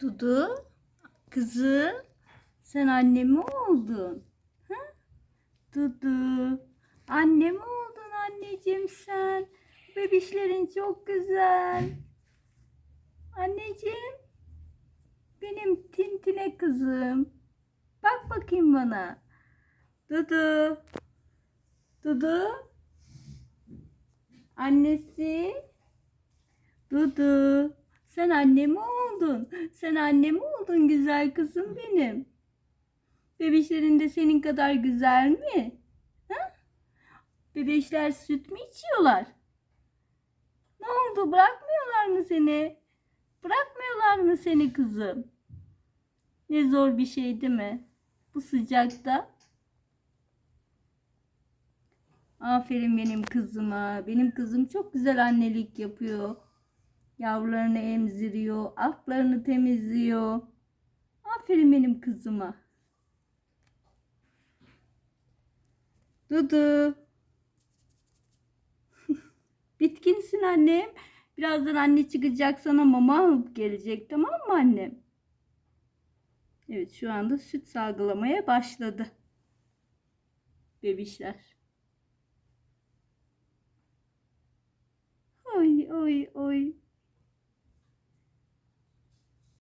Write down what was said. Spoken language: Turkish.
Dudu, kızım, sen anne mi oldun? Ha? Dudu, anne mi oldun anneciğim sen? Bebişlerin çok güzel. Anneciğim, benim tintine kızım. Bak bakayım bana. Dudu, Dudu, annesi. Dudu, sen anne mi oldun? Sen anne mi oldun güzel kızım benim? Bebişlerin de senin kadar güzel mi? Ha? Bebişler süt mü içiyorlar? Ne oldu? Bırakmıyorlar mı seni? Bırakmıyorlar mı seni kızım? Ne zor bir şey değil mi? Bu sıcakta. Aferin benim kızıma. Benim kızım çok güzel annelik yapıyor. Yavrularını emziriyor, altlarını temizliyor. Aferin benim kızıma. Dudu. Bitkinsin annem. Birazdan anne çıkacak sana mama alıp gelecek tamam mı annem? Evet şu anda süt salgılamaya başladı. Bebişler. Oy oy oy.